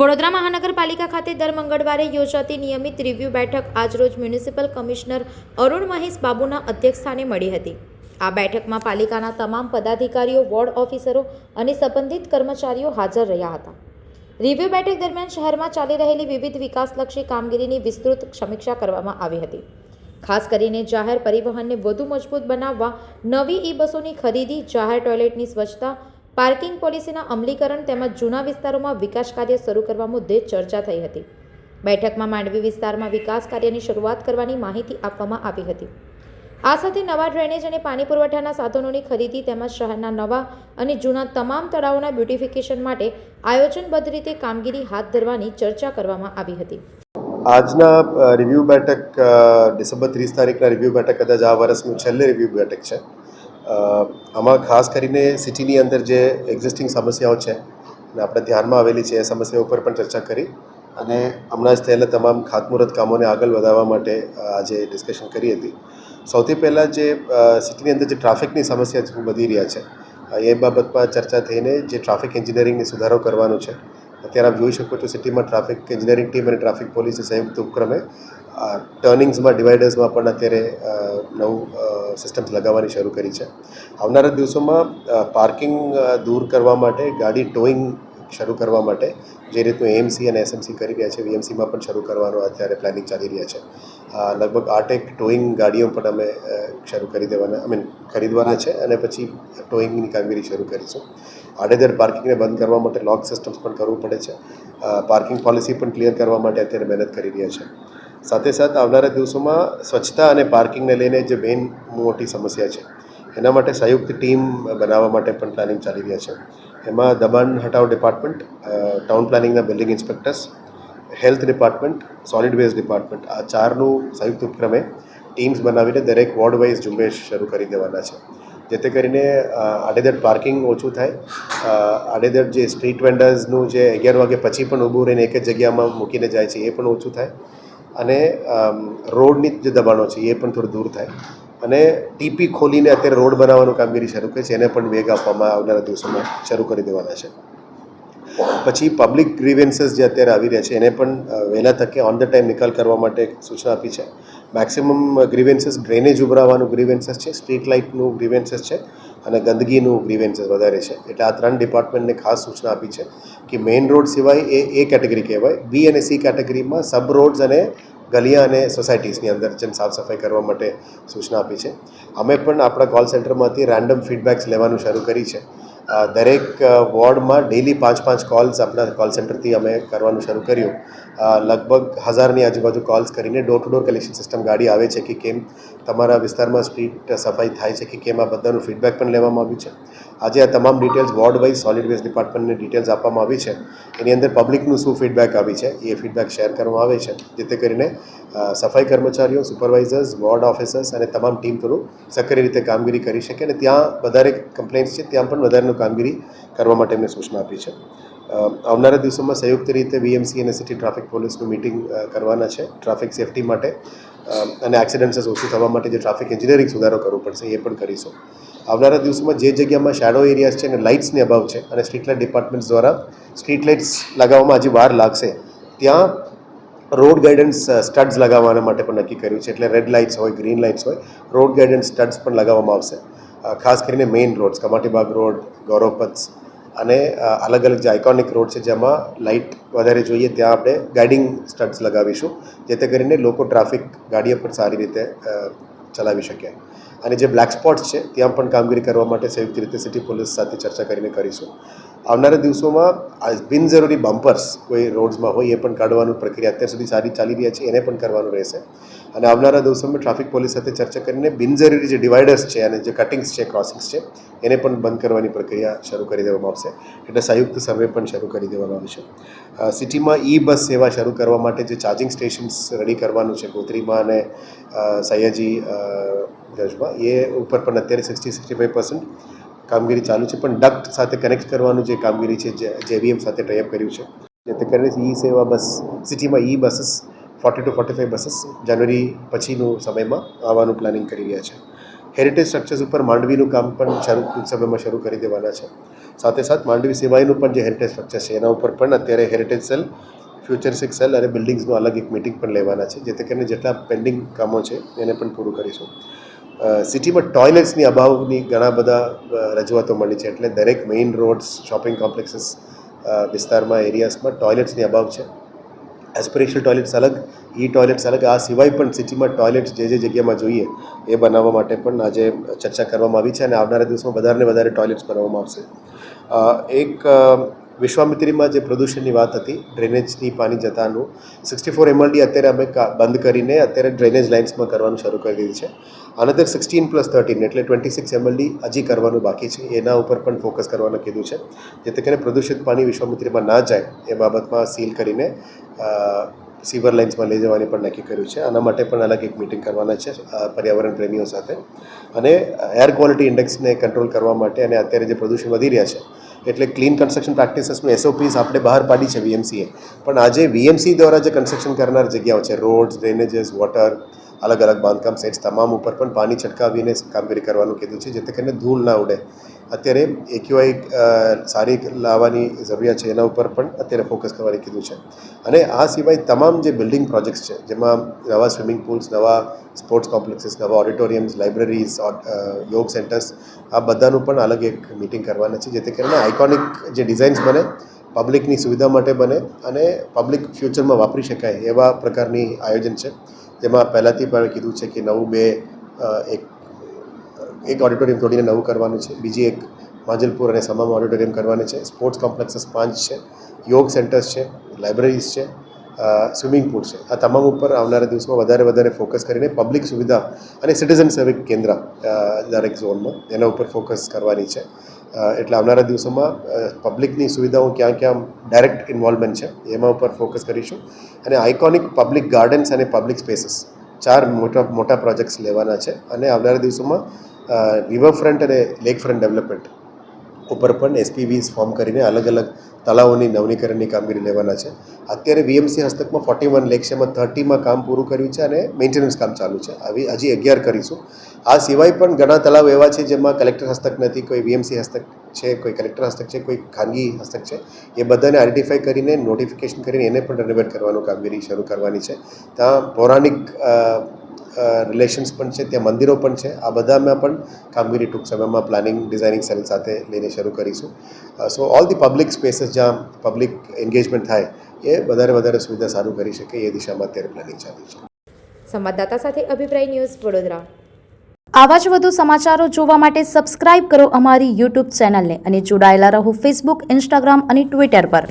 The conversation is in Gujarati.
વડોદરા મહાનગરપાલિકા ખાતે દર મંગળવારે યોજાતી નિયમિત રિવ્યૂ બેઠક આજરોજ મ્યુનિસિપલ કમિશનર અરુણ મહેશ બાબુના અધ્યક્ષસ્થાને મળી હતી. આ બેઠકમાં પાલિકાના તમામ પદાધિકારીઓ, વોર્ડ ઓફિસરો અને સંબંધિત કર્મચારીઓ હાજર રહ્યા હતા. રિવ્યૂ બેઠક દરમિયાન શહેરમાં ચાલી રહેલી વિવિધ વિકાસલક્ષી કામગીરીની વિસ્તૃત સમીક્ષા કરવામાં આવી હતી. ખાસ કરીને જાહેર પરિવહનને વધુ મજબૂત બનાવવા નવી ઈ બસોની ખરીદી, જાહેર ટોયલેટની સ્વચ્છતા પાર્કિંગ પોલિસીના અમલીકરણ તેમજ જૂના વિસ્તારોમાં વિકાસ કાર્ય શરૂ કરવા મુદ્દે ચર્ચા થઈ હતી. બેઠકમાં માંડવી વિસ્તારમાં વિકાસ કાર્યની શરૂઆત કરવાની માહિતી આપવામાં આવી હતી. આ સાથે નવા ડ્રેનેજ અને પાણી પુરવઠાના સાધનોની ખરીદી તેમજ શહેરના નવા અને જૂના તમામ તળાવોના બ્યુટિફિકેશન માટે આયોજનબદ્ધ રીતે કામગીરી હાથ ધરવાની ચર્ચા કરવામાં આવી હતી. આજના રિવ્યૂ બેઠક ડિસેમ્બર ત્રીસ તારીખના રિવ્યૂ બેઠક કદાચ આ વર્ષનું છેલ્લી રિવ્યૂ બેઠક છે. આમાં ખાસ કરીને સિટીની અંદર જે એક્ઝિસ્ટિંગ સમસ્યાઓ છે, અને આપણે ધ્યાનમાં આવેલી છે એ સમસ્યાઓ ઉપર પણ ચર્ચા કરી. અને હમણાં જ થયેલા તમામ ખાતમુહૂર્ત કામોને આગળ વધારવા માટે આજે ડિસ્કશન કરી હતી. સૌથી પહેલાં જે સિટીની અંદર જે ટ્રાફિકની સમસ્યા છે વધી રહ્યા છે એ બાબતમાં ચર્ચા થઈને જે ટ્રાફિક એન્જિનિયરિંગને સુધારો કરવાનો છે, અત્યારે આપ જોઈ શકો છો સિટીમાં ટ્રાફિક એન્જિનિયરિંગ ટીમ અને ટ્રાફિક પોલીસે સંયુક્ત ઉપક્રમે ટર્નિંગ્સમાં ડિવાઈડર્સમાં પણ અત્યારે નવું સિસ્ટમ્સ લગાવવાની શરૂ કરી છે. આવનારા દિવસોમાં પાર્કિંગ દૂર કરવા માટે, ગાડી ટોઈંગ શરૂ કરવા માટે, જે રીતનું એએમસી અને એસએમસી કરી રહ્યા છે વીએમસીમાં પણ શરૂ કરવાનું અત્યારે પ્લાનિંગ ચાલી રહ્યા છે. લગભગ આઠેક ટોઈંગ ગાડીઓ પણ અમે શરૂ કરી દેવાના આઈ મીન ખરીદવાના છે અને પછી ટોઈંગની કામગીરી શરૂ કરીશું. આડેધડ પાર્કિંગને બંધ કરવા માટે લોક સિસ્ટમ્સ પણ કરવું પડે છે. પાર્કિંગ પોલિસી પણ ક્લિયર કરવા માટે અત્યારે મહેનત કરી રહ્યા છે. સાથે સાથે આવનારા દિવસોમાં સ્વચ્છતા અને પાર્કિંગને લઈને જે મેઇન મોટી સમસ્યા છે, એના માટે સંયુક્ત ટીમ બનાવવા માટે પણ પ્લાનિંગ ચાલી રહ્યા છે. એમાં દબાણ હટાવ department town પ્લાનિંગના building inspectors health department solid waste department આ ચારનું સંયુક્ત ઉપક્રમે ટીમ્સ બનાવીને દરેક વોર્ડ વાઇઝ ઝુંબેશ શરૂ કરી દેવાના છે. જેથી કરીને આડેધડ પાર્કિંગ ઓછું થાય આડેધડ જે સ્ટ્રીટ વેન્ડર્સનું જે અગિયાર વાગે પછી પણ ઊભું રહીને એક જ જગ્યામાં મૂકીને જાય છે, એ પણ ઓછું થાય. અને રોડની જે દબાણો છે એ પણ થોડું દૂર થાય. અને ટીપી ખોલીને અત્યારે રોડ બનાવવાનું કામગીરી શરૂ કરી છે, એને પણ વેગ આપવામાં આવનારા દિવસોમાં શરૂ કરી દેવાના છે. પછી પબ્લિક ગ્રીવેન્સીસ જે અત્યારે આવી રહ્યા છે, એને પણ વહેલા તકે ઓન ધ ટાઈમ નિકાલ કરવા માટે સૂચના આપી છે. મેક્સિમમ ગ્રીવેન્સીસ ડ્રેનેજ ઉભરાવાનું ગ્રીવેન્સીસ છે સ્ટ્રીટ લાઇટનું ગ્રીવેન્સીસ છે. અને ગંદકીનું ગ્રીવેન્સીસ વધારે છે. એટલે આ ત્રણ ડિપાર્ટમેન્ટને ખાસ સૂચના આપી છે કે મેઇન રોડ સિવાય એ એ કેટેગરી કહેવાય. બી અને સી કેટેગરીમાં સબ રોડ્સ અને ગલિયા અને સોસાયટીઝની અંદર જેમ સાફ સફાઈ કરવા માટે સૂચના આપી છે. અમે પણ આપણા કોલ સેન્ટરમાંથી રેન્ડમ ફીડબેક્સ લેવાનું શરૂ કરી છે. દરેક વોર્ડમાં ડેલી પાંચ પાંચ કોલ્સ આપણા કોલ સેન્ટરથી અમે કરવાનું શરૂ કર્યું. લગભગ હજારની આજુબાજુ કોલ્સ કરીને door to door collection system ગાડી આવે છે કે કેમ, તમારા વિસ્તારમાં સ્ટ્રીટ સફાઈ થાય છે કે કેમ, આ બધાનું ફીડબેક પણ લેવામાં આવ્યું છે. આજે આ તમામ details ward wise solid waste ડિપાર્ટમેન્ટને details આપવામાં આવી છે. એની અંદર પબ્લિકનું શું ફીડબેક આવી છે, એ ફીડબેક શેર કરવામાં આવે છે. જેથી કરીને સફાઈ કર્મચારીઓ સુપરવાઇઝર્સ વોર્ડ ઓફિસર્સ અને તમામ ટીમ થોડું સક્રિય રીતે કામગીરી કરી શકે અને ત્યાં વધારે કમ્પ્લેન્ટ્સ છે, ત્યાં પણ વધારેનું કામગીરી કરવા માટે એમને સૂચના આપી છે. આવનારા દિવસોમાં સંયુક્ત રીતે વીએમસી અને સિટી ટ્રાફિક પોલીસનું મિટિંગ કરવાના છે ટ્રાફિક સેફટી માટે. અને એક્સિડન્ટ્સ ઓછું થવા માટે જે ટ્રાફિક એન્જિનિયરિંગ સુધારો કરવો પડશે, એ પણ કરીશું. આવનારા દિવસોમાં જે જગ્યામાં શેડો એરિયાઝ છે અને લાઇટ્સની અભાવ છે અને સ્ટ્રીટ લાઇટ ડિપાર્ટમેન્ટ્સ દ્વારા સ્ટ્રીટ લાઇટ્સ લગાવવામાં હજી વાર લાગશે, ત્યાં રોડ ગાઈડન્સ સ્ટડ્સ લગાવવાના માટે પણ નક્કી કર્યું છે. એટલે રેડ લાઇટ્સ હોય ગ્રીન લાઇટ્સ હોય રોડ ગાઈડન્સ સ્ટડ્સ પણ લગાવવામાં આવશે. ખાસ કરીને main roads Kamatibaug road, Gauravpath અને અલગ અલગ જે આઇકોનિક રોડ છે જેમાં લાઇટ વધારે જોઈએ, ત્યાં આપણે ગાઈડિંગ સ્ટડ્સ લગાવીશું, જેથી કરીને લોકો ટ્રાફિક ગાડીઓ પણ સારી રીતે ચલાવી શકે. અને જે બ્લેક સ્પોટ્સ છે, ત્યાં પણ કામગીરી કરવા માટે સંયુક્ત રીતે સિટી પોલીસ સાથે ચર્ચા કરીને કરીશું. આવનારા દિવસોમાં બિનજરૂરી બમ્પર્સ કોઈ રોડ્સમાં હોય, એ પણ કાઢવાનું પ્રક્રિયા અત્યાર સુધી સારી ચાલી રહ્યા છે, એને પણ કરવાનું રહેશે. અને આવનારા દિવસોમાં ટ્રાફિક પોલીસ સાથે ચર્ચા કરીને બિનજરૂરી જે ડિવાઈડર્સ છે અને જે કટિંગ્સ છે ક્રોસિંગ્સ છે, એને પણ બંધ કરવાની પ્રક્રિયા શરૂ કરી દેવામાં આવશે. એટલે સંયુક્ત સર્વે પણ શરૂ કરી દેવામાં આવશે. સિટીમાં ઈ બસ સેવા શરૂ કરવા માટે જે ચાર્જિંગ સ્ટેશન્સ રેડી કરવાનું છે, ગોત્રીમાં અને સયાજી ગંજમાં, એ ઉપર પણ અત્યારે સિક્સટી સિક્સટી ફાઈવ પર્સન્ટ કામગીરી ચાલુ છે, પણ ડક્ટ સાથે કનેક્ટ કરવાનું જે કામગીરી છે, જે જેવીએમ સાથે ટાઈઅપ કર્યું છે. જેથી કરીને ઈ સેવા બસ, સિટીમાં E buses forty two forty five buses January પછીનું સમયમાં આવવાનું પ્લાનિંગ કરી રહ્યા છે. હેરિટેજ સ્ટ્રક્ચર્સ ઉપર માંડવીનું કામ પણ શરૂ ટૂંક સમયમાં શરૂ કરી દેવાના છે. સાથે સાથ માંડવી સિવાયનું પણ જે હેરિટેજ સ્ટ્રક્ચર છે, એના ઉપર પણ અત્યારે હેરિટેજ સેલ ફ્યુચરિસ્ટિક સેલ અને બિલ્ડિંગ્સનું અલગ એક મિટિંગ પણ લેવાના છે. જેથી કરીને જેટલા પેન્ડિંગ કામો છે, એને પણ પૂરું કરીશું. સિટીમાં ટોયલેટ્સની અભાવની ઘણા બધા રજૂઆતો મળી છે. એટલે દરેક મેઇન રોડ્સ શોપિંગ કોમ્પ્લેક્સીસ વિસ્તારમાં એરિયાસમાં ટોયલેટ્સની અભાવ છે. એસ્પિરેશનલ ટોયલેટ્સ અલગ, ઈ ટોયલેટ્સ અલગ. આ સિવાય પણ સિટીમાં ટોયલેટ્સ જે જે જગ્યામાં જોઈએ, એ બનાવવા માટે પણ આજે ચર્ચા કરવામાં આવી છે અને આવનારા દિવસમાં વધારે ને વધારે ટોયલેટ્સ બનાવવામાં આવશે. એક વિશ્વામિત્રીમાં જે પ્રદૂષણની વાત હતી, ડ્રેનેજની પાણી જતાનું સિક્સટી ફોર એમએલડી અત્યારે અમે બંધ કરીને અત્યારે ડ્રેનેજ લાઇન્સમાં કરવાનું શરૂ કરી દીધી છે. અનધર સિક્સટીન પ્લસ થર્ટીન એટલે ટ્વેન્ટી સિક્સ એમએલડી હજી કરવાનું બાકી છે. એના ઉપર પણ ફોકસ કરવાનું કીધું છે. જેથી કરીને પ્રદૂષિત પાણી વિશ્વામિત્રીમાં ના જાય, એ બાબતમાં સીલ કરીને સિવર લાઇન્સમાં લઈ જવાની પણ નક્કી કર્યું છે. આના માટે પણ અલગ એક મિટિંગ કરવાના છે પર્યાવરણ પ્રેમીઓ સાથે. અને એર ક્વોલિટી ઇન્ડેક્સને કંટ્રોલ કરવા માટે અને અત્યારે જે પ્રદૂષણ વધી રહ્યા છે એટલે ક્લીન કન્સ્ટ્રક્શન પ્રેક્ટિસીસનું એસઓપીસ આપણે બહાર પાડી છે વીએમસીએ પણ આજે વીએમસી દ્વારા જે કન્સ્ટ્રક્શન કરનાર જગ્યાઓ છે રોડ્સ ડ્રેનેજીસ વોટર અલગ અલગ બાંધકામ સેટ્સ તમામ ઉપર પણ પાણી છટકાવીને કામગીરી કરવાનું કીધું છે, જેથી કરીને ધૂળ ના ઉડે. અત્યારે એક્યુઆઈ સારી લાવવાની જરૂરિયાત છે એના ઉપર પણ અત્યારે ફોકસ કરવાની કીધું છે. અને આ સિવાય તમામ જે બિલ્ડિંગ પ્રોજેક્ટ્સ છે, જેમાં નવા સ્વિમિંગ પૂલ્સ, નવા સ્પોર્ટ્સ કોમ્પ્લેક્સીસ, નવા ઓડિટોરિયમ્સ, લાઇબ્રેરીઝ યોગ સેન્ટર્સ, આ બધાનું પણ અલગ એક મિટિંગ કરવાના છે, જેથી કરીને આઇકોનિક જે ડિઝાઇન્સ બને, પબ્લિકની સુવિધા માટે બને અને પબ્લિક ફ્યુચરમાં વાપરી શકાય એવા પ્રકારની આયોજન છે. જેમાં પહેલાંથી પણ કીધું છે કે નવું બે એક એક ઓડિટોરિયમ તોડીને નવું કરવાનું છે. બીજી એક માંજલપુર અને સમામ ઓડિટોરિયમ કરવાની છે. સ્પોર્ટ્સ કોમ્પ્લેક્સીસ પાંચ છે. યોગ સેન્ટર્સ છે. લાઇબ્રેરીઝ છે. સ્વિમિંગ પુલ છે. આ તમામ ઉપર આવનારા દિવસમાં વધારે વધારે ફોકસ કરીને પબ્લિક સુવિધા અને સિટીઝન સર્વિક કેન્દ્ર દરેક ઝોનમાં એના ઉપર ફોકસ કરવાની છે. એટલે આવનારા દિવસોમાં પબ્લિકની સુવિધાઓ ક્યાં ક્યાં ડાયરેક્ટ ઇન્વોલ્વમેન્ટ છે, એમાં ઉપર ફોકસ કરીશું. અને આઇકોનિક પબ્લિક ગાર્ડન્સ અને પબ્લિક સ્પેસીસ ચાર મોટા મોટા પ્રોજેક્ટ્સ લેવાના છે. અને આવનારા દિવસોમાં રિવરફ્રન્ટ અને લેક ફ્રન્ટ ડેવલપમેન્ટ ઉપર પણ એસપીવીઝ ફોર્મ કરીને અલગ અલગ તળાવોની નવનીકરણની કામગીરી લેવાના છે. અત્યારે વીએમસી હસ્તકમાં ફોર્ટી વન લેક છે, એમાં થર્ટીમાં કામ પૂરું કર્યું છે અને મેન્ટેનન્સ કામ ચાલુ છે. આવી હજી અગિયાર કરીશું. આ સિવાય પણ ઘણા તળાવ એવા છે જેમાં કલેક્ટર હસ્તક નથી, કોઈ વીએમસી હસ્તક છે, કોઈ કલેક્ટર હસ્તક છે, કોઈ ખાનગી હસ્તક છે. એ બધાને આઈડેન્ટિફાઈ કરીને નોટિફિકેશન કરીને એને પણ રેનોવેટ કરવાનું કામગીરી શરૂ કરવાની છે. ત્યાં પૌરાણિક રિલેશન્સ પણ છે ત્યાં મંદિરો પણ છે. આ બધામાં પણ કામગીરી ટૂંક સમયમાં પ્લાનિંગ ડિઝાઇનિંગ સેલ સાથે લઈને શરૂ કરીશું. So all the public spaces જ્યાં પબ્લિક એન્ગેજમેન્ટ થાય એ વધારે વધારે સુવિધા સારું કરી શકે એ દિશામાં અત્યારે પ્લાનિંગ ચાલુ છે. સંવાદદાતા સાથે અભિપ્રાય ન્યૂઝ વડોદરા. આવા જ વધુ સમાચારો જોવા માટે સબસ્ક્રાઇબ કરો અમારી યુટ્યુબ ચેનલને અને જોડાયેલા રહો ફેસબુક ઇન્સ્ટાગ્રામ અને ટ્વિટર પર.